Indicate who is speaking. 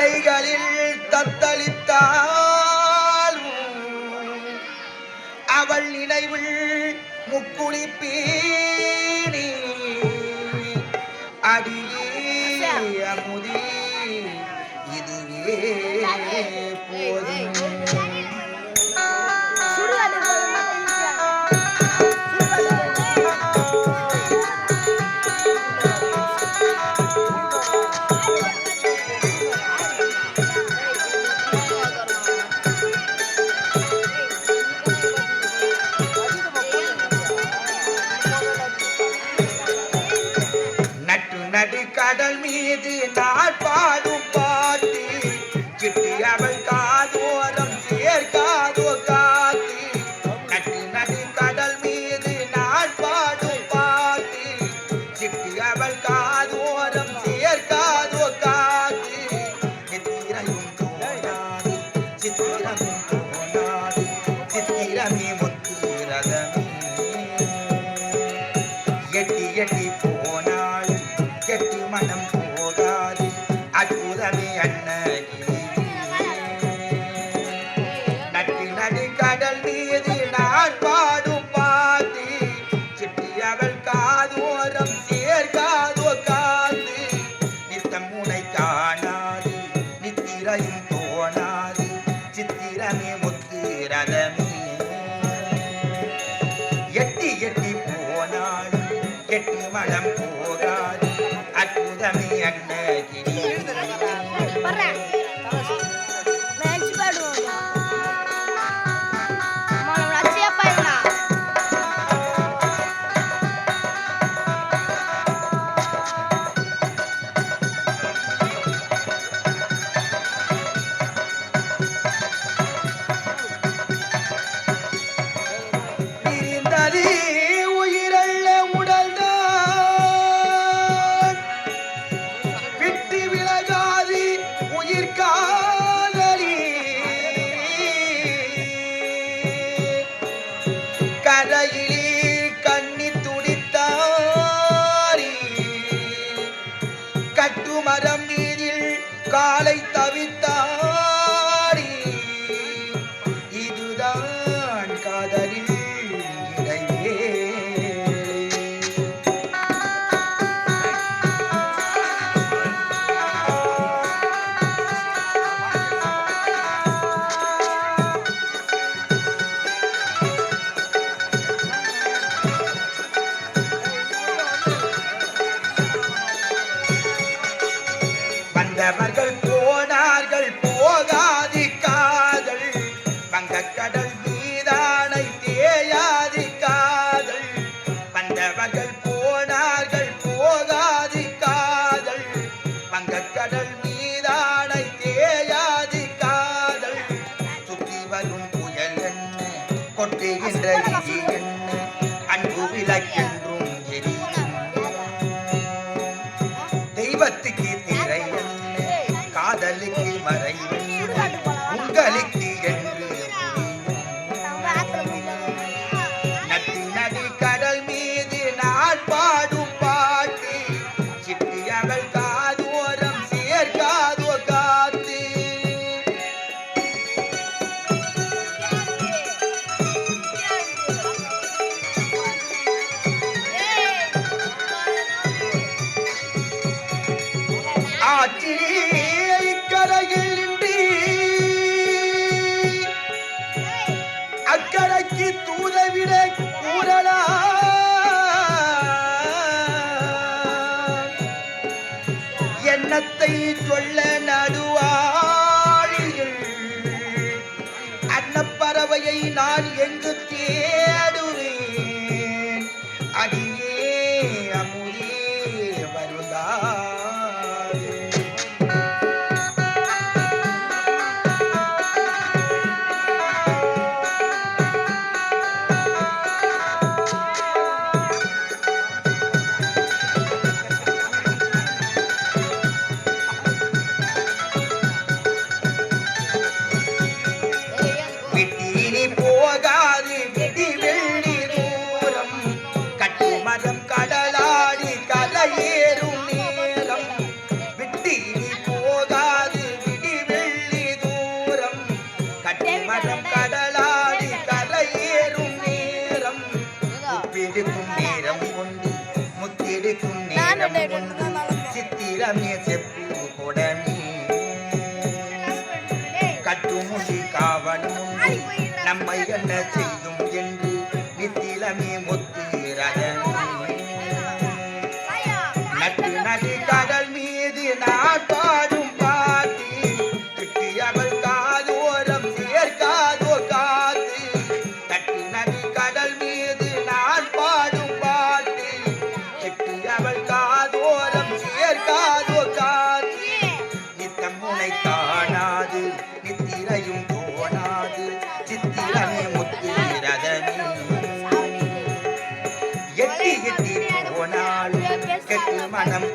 Speaker 1: அலைகளில் தத்தளித்தாலும் அவள் நினைவில் முக்குளிப்பீணி அடியே அமுதி இதுவே போதும். का दो रब கெட்டு வளம் போகாது. அற்புதமே அன்ன భక్తికి உள்ள நடுவாழியில் அன்னப்பறவையை நான் எங்கு தேடுவேன்? அடியே அமுதே வருதா? Madame K. எட்டி எட்டி போனாலும் கெட்டு மனம்